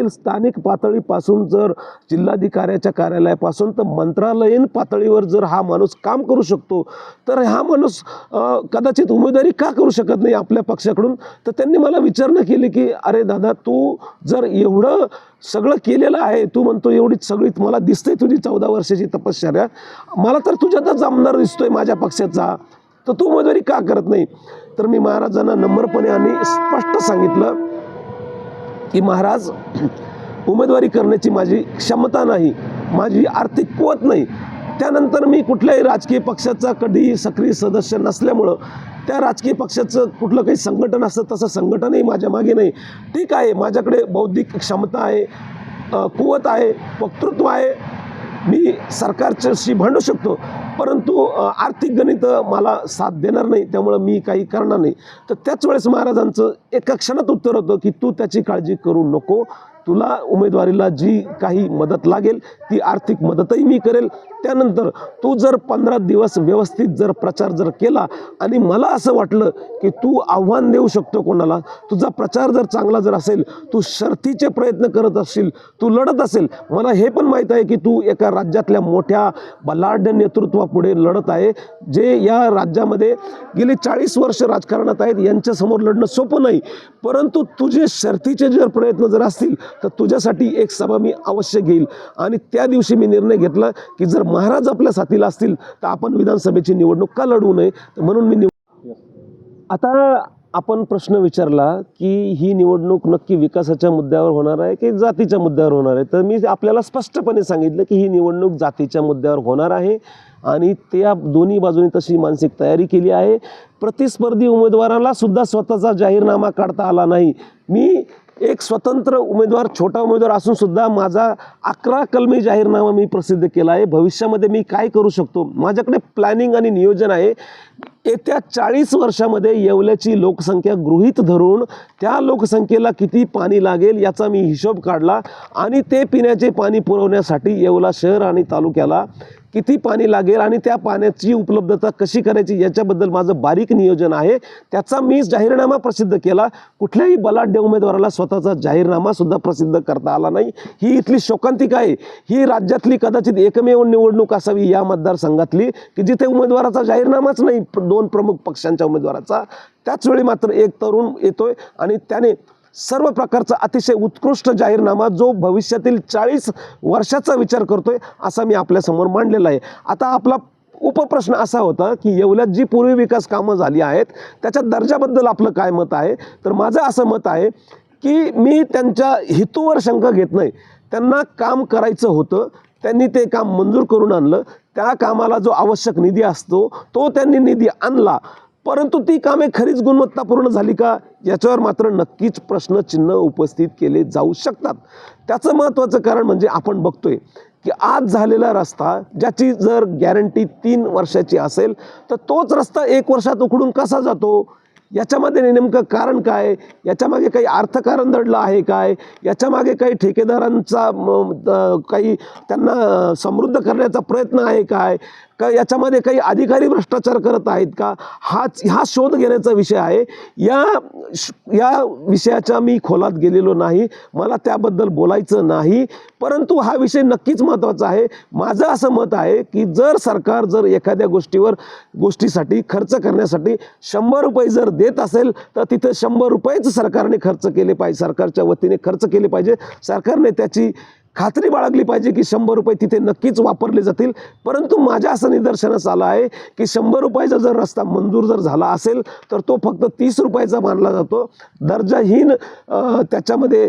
तील स्थानिक पातळीपासून जर जिल्हाधिकाऱ्याच्या कार्यालयापासून तर मंत्रालयीन पातळीवर जर हा माणूस काम करू शकतो तर हा माणूस कदाचित उमेदवारी का करू शकत नाही आपल्या पक्षाकडून? तर त्यांनी मला विचारणा केली की अरे दादा तू जर एवढं सगळं केलेलं आहे तू म्हणतो एवढी सगळी मला दिसते तुझी चौदा वर्षाची तपश्चर्या मला तर तुझ्यातच आमदार दिसतोय माझ्या पक्षाचा तर तू उमेदवारी का करत नाही? तर मी महाराजांना नम्रपणे आणि स्पष्ट सांगितलं की महाराज उमेदवारी करण्याची माझी क्षमता नाही माझी आर्थिक कुवत नाही. त्यानंतर मी कुठल्याही राजकीय पक्षाचा कधीही सक्रिय सदस्य नसल्यामुळं त्या राजकीय पक्षाचं कुठलं काही संघटन असतं तसं संघटनही माझ्या मागे नाही. ठीक आहे माझ्याकडे बौद्धिक क्षमता आहे कुवत आहे वक्तृत्व आहे. मी सरकारच्याशी भांडू शकतो. परंतु आर्थिक गणित मला साथ देणार नाही त्यामुळं मी काही करणार नाही. तर त्याच वेळेस महाराजांचं एका क्षणात उत्तर होतं की तू त्याची काळजी करू नको. तुला उमेदवारीला जी काही मदत लागेल ती आर्थिक मदतही मी करेल. त्यानंतर तू जर पंधरा दिवस व्यवस्थित जर प्रचार जर केला आणि मला असं वाटलं की तू आव्हान देऊ शकतो कोणाला तुझा प्रचार जर चांगला जर असेल तू शर्थीचे प्रयत्न करत असशील तू लढत असेल मला हे पण माहीत आहे की तू एका राज्यातल्या मोठ्या बलाढ्य नेतृत्वापुढे लढत आहे जे या राज्यामध्ये गेले चाळीस वर्ष राजकारणात आहेत यांच्यासमोर लढणं सोपं नाही. परंतु तुझे शर्थीचे जर प्रयत्न जर असतील तर तुझ्यासाठी एक सभा मी अवश्य घेईल. आणि त्या दिवशी मी निर्णय घेतला की जर महाराज आपल्या साथीला असतील तर आपण विधानसभेची निवडणूक का लढवू नये? म्हणून मी निव आता आपण प्रश्न विचारला की ही निवडणूक नक्की विकासाच्या मुद्द्यावर होणार आहे की जातीच्या मुद्द्यावर होणार आहे? तर मी आपल्याला स्पष्टपणे सांगितलं की ही निवडणूक जातीच्या मुद्द्यावर होणार आहे आणि त्या दोन्ही बाजूनी तशी मानसिक तयारी केली आहे. प्रतिस्पर्धी उमेदवाराला सुद्धा स्वतःचा जाहीरनामा काढता आला नाही. मी एक स्वतंत्र उमेदवार छोटा उमेदवार असून सुद्धा माझा अकरा कलमी जाहीरनामा मी प्रसिद्ध केला आहे. भविष्यामध्ये मी काय करू शकतो? माझ्याकडे प्लॅनिंग आणि नियोजन आहे. येत्या चाळीस वर्षामध्ये येवल्याची लोकसंख्या गृहीत धरून त्या लोकसंख्येला किती पाणी लागेल याचा मी हिशोब काढला आणि ते पिण्याचे पाणी पुरवण्यासाठी येवला शहर आणि तालुक्याला किती पाणी लागेल आणि त्या पाण्याची उपलब्धता कशी करायची याच्याबद्दल माझं बारीक नियोजन आहे. त्याचा मी जाहीरनामा प्रसिद्ध केला. कुठल्याही बलाढ्य उमेदवाराला स्वतःचा जाहीरनामा सुद्धा प्रसिद्ध करता आला नाही. ही इथली शोकांतिका आहे. ही राज्यातली कदाचित एकमेव निवडणूक असावी या मतदारसंघातली की जिथे उमेदवाराचा जाहीरनामाच नाही दोन प्रमुख पक्षांच्या उमेदवाराचा. त्याच वेळी मात्र एक तरुण येतोय आणि त्याने सर्व प्रकारचा अतिशय उत्कृष्ट जाहीरनामा जो भविष्यातील चाळीस वर्षाचा विचार करतोय असा मी आपल्यासमोर मांडलेला आहे. आता आपला उपप्रश्न असा होता की येवल्यात जी पूर्वी विकास कामं झाली आहेत त्याच्या दर्जाबद्दल आपलं काय मत आहे? तर माझं असं मत आहे की मी त्यांच्या हेतूवर शंका घेत नाही. त्यांना काम करायचं होतं त्यांनी ते काम मंजूर करून आणलं. त्या कामाला जो आवश्यक निधी असतो तो त्यांनी निधी आणला. परंतु ती कामे खरीच गुणवत्तापूर्ण झाली का? याच्यावर मात्र नक्कीच प्रश्नचिन्ह उपस्थित केले जाऊ शकतात. त्याचं महत्त्वाचं कारण म्हणजे आपण बघतोय की आज झालेला रस्ता ज्याची जर गॅरंटी तीन वर्षाची असेल तर तोच रस्ता एक वर्षात उखडून कसा जातो? याच्यामध्ये नेमकं कारण काय? याच्यामागे काही अर्थकारण दडलं आहे काय? याच्यामागे काही ठेकेदारांचा काही त्यांना समृद्ध करण्याचा प्रयत्न आहे काय? का याच्यामध्ये काही अधिकारी भ्रष्टाचार करत आहेत का? हाच हा शोध घेण्याचा विषय आहे. या श- या विषयाच्या मी खोलात गेलेलो नाही. मला त्याबद्दल बोलायचं नाही. परंतु हा विषय नक्कीच महत्त्वाचा आहे. माझं असं मत आहे की जर सरकार जर एखाद्या गोष्टीवर गोष्टीसाठी खर्च करण्यासाठी शंभर रुपये जर देत असेल तर तिथं शंभर रुपयेच सरकारने खर्च केले पाहिजे. सरकारच्या वतीने खर्च केले पाहिजे. सरकारने त्याची खात्री बाळगली पाहिजे की शंभर रुपये तिथे नक्कीच वापरले जातील. परंतु माझ्या असं निदर्शनास आलं आहे की शंभर रुपयाचा जर रस्ता मंजूर जर झाला असेल तर तो फक्त तीस रुपयाचा मानला जातो. दर्जाहीन त्याच्यामध्ये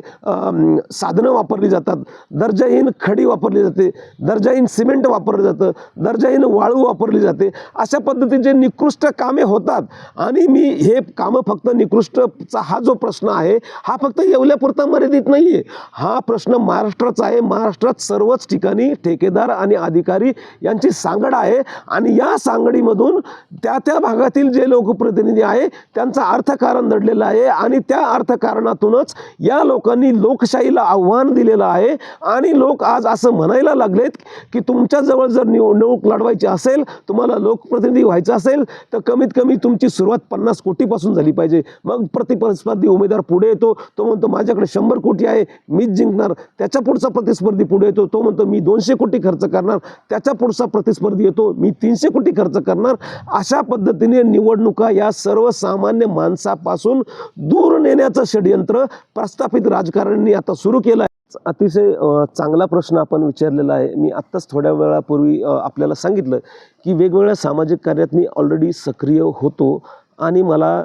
साधनं वापरली जातात. दर्जाहीन खडी वापरली जाते. दर्जाहीन सिमेंट वापरलं जातं. दर्जाहीन वाळू वापरली जाते. अशा पद्धतीचे निकृष्ट कामे होतात. आणि मी हे कामं फक्त निकृष्टचा हा जो प्रश्न आहे हा फक्त येवल्यापुरता मर्यादित नाही आहे हा प्रश्न महाराष्ट्राचा आहे. महाराष्ट्रात सर्वच ठिकाणी ठेकेदार आणि अधिकारी यांची सांगड आहे. आणि या सांगडीमधून त्या त्या भागातील जे लोकप्रतिनिधी आहे त्यांचं अर्थकारण दडलेलं आहे. आणि त्या अर्थकारणातूनच या लोकांनी लोकशाहीला आव्हान दिलेलं आहे. आणि लोक आज असं म्हणायला लागलेत की तुमच्याजवळ जर निवडणूक लढवायची असेल तुम्हाला लोकप्रतिनिधी व्हायचं असेल तर कमीत कमी तुमची सुरुवात पन्नास कोटीपासून झाली पाहिजे. मग प्रतिस्पर्धी उमेदवार पुढे येतो. तो म्हणतो माझ्याकडे शंभर कोटी आहे. मीच जिंकणार. त्याच्या पुढचा प्रतिस्पर्धी पुढे येतो तो म्हणतो मी दोनशे कोटी खर्च करणार त्याच्या पुढचा प्रतिस्पर्धी येतो मी तीनशे कोटी खर्च करणार. अशा पद्धतीने निवडणुका या सर्वसामान्य माणसापासून दूर नेण्याचं षडयंत्र प्रस्थापित राजकारण्यांनी आता सुरू केलं आहे. अतिशय चांगला प्रश्न आपण विचारलेला आहे. मी आत्ताच थोड्या वेळापूर्वी आपल्याला सांगितलं की वेगवेगळ्या सामाजिक कार्यात मी ऑलरेडी सक्रिय होतो आणि मला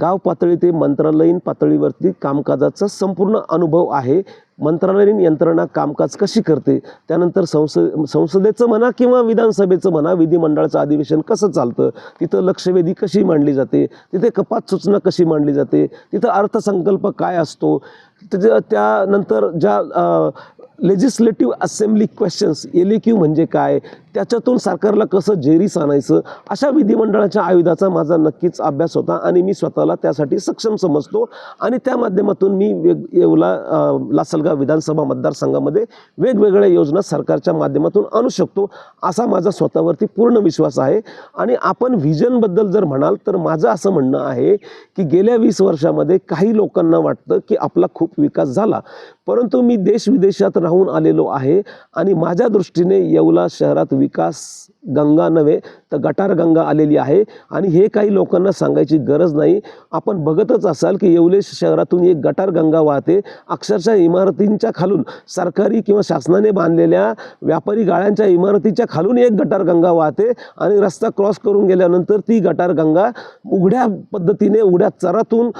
गाव पातळी ते मंत्रालयीन पातळीवरती कामकाजाचा संपूर्ण अनुभव आहे. मंत्रालयीन यंत्रणा कामकाज कशी करते? त्यानंतर संसद संसदेचं म्हणा किंवा विधानसभेचं म्हणा विधिमंडळाचं अधिवेशन कसं चालतं? तिथं लक्षवेधी कशी मांडली जाते? तिथे कपात सूचना कशी मांडली जाते? तिथं अर्थसंकल्प काय असतो? त्याच्या त्यानंतर ज्या legislative assembly questions L Q म्हणजे काय? त्याच्यातून सरकारला कसं जेरीस आणायचं? अशा विधिमंडळाच्या आयुधाचा माझा नक्कीच अभ्यास होता आणि मी स्वतःला त्यासाठी सक्षम समजतो. आणि त्या माध्यमातून मी वेग येवला लासलगाव लासलगाव विधानसभा मतदारसंघामध्ये वेगवेगळ्या योजना सरकारच्या माध्यमातून आणू शकतो असा माझा स्वतःवरती पूर्ण विश्वास आहे. आणि आपण व्हिजनबद्दल जर म्हणाल तर माझं असं म्हणणं आहे की गेल्या वीस वर्षामध्ये काही लोकांना वाटतं की आपला खूप विकास झाला. परंतु मी देश विदेशात राहून आलेलो आहे आणि माझ्या दृष्टीने येवला शहरात विकास गंगा नव्हे तर गटार गंगा आलेली आहे. आणि हे काही लोकांना सांगायची गरज नाही. आपण बघतच असाल की येवले शहरातून एक गटार गंगा वाहते. अक्षरशः इमारत इमारतींच्या खालून सरकारी किंवा शासनाने बांधलेल्या व्यापारी गाळ्यांच्या इमारतीच्या खालून एक गटार गंगा वाहते आणि रस्ता क्रॉस करून गेल्यानंतर ती गटार गंगा उघड्या पद्धतीने उघड्या चरातून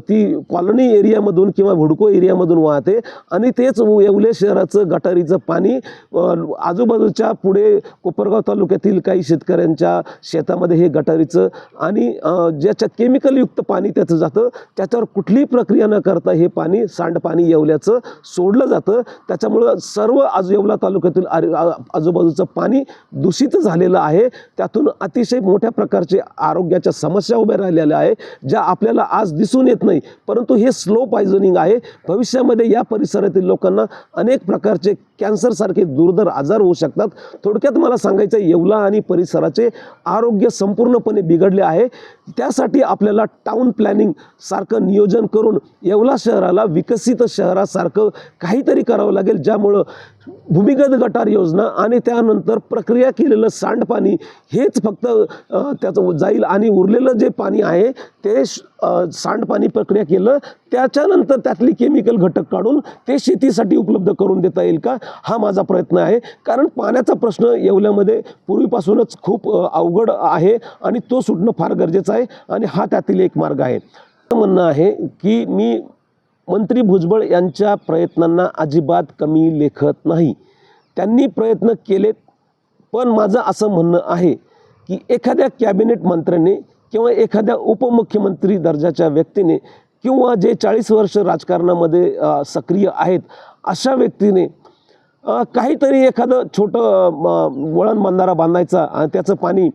ती कॉलनी एरियामधून किंवा हुडको एरियामधून वाहते आणि तेच येवले शहराचं गटारीचं पाणी आजूबाजूच्या पुढे कोपरगाव तालुक्यातील काही शेतकऱ्यांच्या शेतामध्ये हे गटारीचं आणि ज्याच्यात ज्याच्या केमिकलयुक्त पाणी त्याचं जातं त्याच्यावर कुठलीही प्रक्रिया न करता हे पाणी सांडपाणी येवल्याचं सोडलं जातं. त्याच्यामुळं सर्व आज येवला तालुक्यातील आर- आजूबाजूचं पाणी दूषित झालेलं आहे. त्यातून अतिशय मोठ्या प्रकारचे आरोग्याच्या समस्या उभ्या राहिलेल्या आहे ज्या आपल्याला आज दिसून येत नाही. परंतु हे स्लो पॉयझनिंग आहे. भविष्यामध्ये या परिसरातील लोकांना अनेक प्रकारचे कॅन्सरसारखे दुर्धर आजार होऊ शकतात. थोडक्यात मला सांगायचं येवला आणि परिसराचे आरोग्य संपूर्णपणे बिघडले आहे. त्यासाठी आपल्याला टाऊन प्लॅनिंग सारखं नियोजन करून येवला शहराला विकसित शहरासारखं काहीतरी करावं लागेल. ज्यामुळं भूमिगत गटार योजना आणि त्यानंतर प्रक्रिया केलेलं सांडपाणी हेच फक्त त्याचं जाईल आणि उरलेलं जे पाणी आहे ते श- सांडपाणी प्रक्रिया केलं. त्याच्यानंतर त्यातली केमिकल घटक काढून ते शेतीसाठी उपलब्ध करून देता येईल का? हा माझा प्रयत्न आहे. कारण पाण्याचा प्रश्न येवल्यामध्ये पूर्वीपासूनच खूप अवघड आहे आणि तो सुटणं फार गरजेचं आहे आणि हा त्यातील एक मार्ग आहे. म्हणणं आहे की मी मंत्री भुजबळ यांच्या प्रयत्नांना अजिबात कमी लेखत नाही. त्यांनी प्रयत्न केलेत पण माझं असं म्हणणं आहे की एखाद्या कॅबिनेट मंत्र्याने किंवा एखाद्या उपमुख्यमंत्री दर्जाच्या व्यक्तीने किंवा जे चाळीस वर्ष राजकारणामध्ये सक्रिय आहेत अशा व्यक्तीने काहीतरी एखादं छोटं वळण बांधारा बांधायचा आणि त्याचं पाणी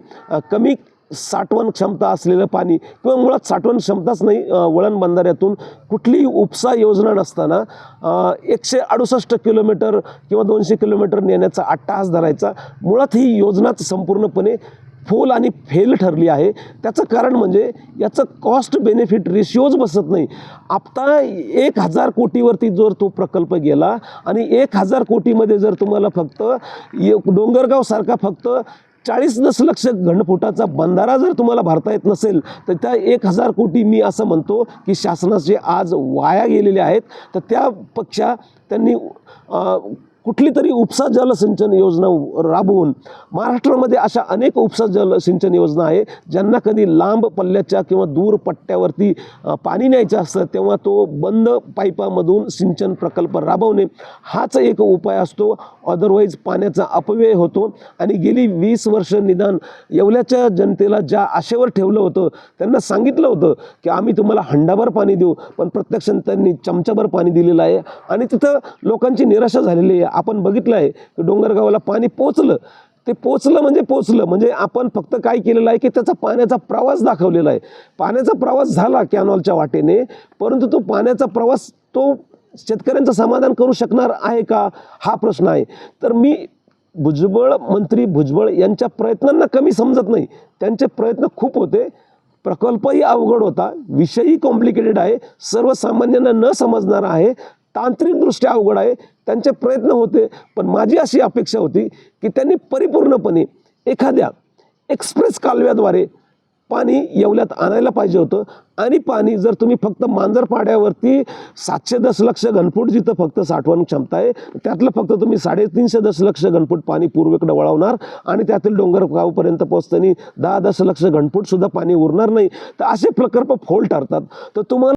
कमी साठवण क्षमता असलेलं पाणी किंवा मुळात साठवण क्षमताच नाही वळण बंधाऱ्यातून कुठलीही उपसा योजना नसताना एकशे अडुसष्ट किलोमीटर किंवा दोनशे किलोमीटर नेण्याचा अट्टाहास धरायचा. मुळात ही योजनाच संपूर्णपणे फोल आणि फेल ठरली आहे. त्याचं कारण म्हणजे याचं कॉस्ट बेनिफिट रेशिओज बसत नाही. आता एक हजार कोटीवरती जर तो प्रकल्प गेला आणि एक हजार कोटीमध्ये जर तुम्हाला फक्त डोंगरगावसारखा फक्त चाळीस दशलक्ष घनफुटाचा बंधारा जर तुम्हाला भरता येत नसेल तर त्या एक हजार कोटी मी असं म्हणतो की शासनाचे आज वाया गेलेले आहेत तर त्यापेक्षा त्यांनी कुठली तरी उपसा जलसिंचन योजना राबवून महाराष्ट्रामध्ये अशा अनेक उपसा जलसिंचन योजना आहे ज्यांना कधी लांब पल्ल्याच्या किंवा दूर पट्ट्यावरती पाणी न्यायचं असतं तेव्हा तो बंद पाईपामधून सिंचन प्रकल्प राबवणे हाच एक उपाय असतो. अदरवाईज पाण्याचा अपव्यय होतो. आणि गेली वीस वर्ष निदान येवल्याच्या जनतेला ज्या आशेवर ठेवलं होतं त्यांना सांगितलं होतं की आम्ही तुम्हाला हंडाभर पाणी देऊ पण प्रत्यक्ष त्यांनी चमचाभर पाणी दिलेलं आहे. आणि तिथं लोकांची निराशा झालेली आहे. आपण बघितलं आहे की डोंगरगावाला पाणी पोचलं. ते पोचलं म्हणजे पोचलं. म्हणजे आपण फक्त काय केलेलं आहे की त्याचा पाण्याचा प्रवास दाखवलेला आहे. पाण्याचा प्रवास झाला कॅनॉलच्या वाटेने परंतु तो पाण्याचा प्रवास तो शेतकऱ्यांचं समाधान करू शकणार आहे का? हा प्रश्न आहे. तर मी भुजबळ मंत्री भुजबळ यांच्या प्रयत्नांना कमी समजत नाही. त्यांचे प्रयत्न खूप होते. प्रकल्पही अवघड होता. विषयही कॉम्प्लिकेटेड आहे. सर्वसामान्यांना न समजणारा आहे. तांत्रिकदृष्ट्या अवघड आहे. त्यांचे प्रयत्न होते पण माझी अशी अपेक्षा होती की त्यांनी परिपूर्णपणे एखाद्या एक्सप्रेस कालव्याद्वारे पाणी येवल्यात आणायला पाहिजे होतं. आणि पाणी जर तुम्ही फक्त मांजरपाड्यावरती सातशे दशलक्ष घनफूट जिथं फक्त साठवण क्षमता आहे त्यातलं फक्त तुम्ही साडेतीनशे दशलक्ष घनफूट पाणी पूर्वेकडे वळवणार आणि त्यातील डोंगरगावपर्यंत पोहोचताना दहा दशलक्ष घनफूटसुद्धा पाणी उरणार नाही. तर असे प्रकल्प फोल ठरतात. तर तुम्हाला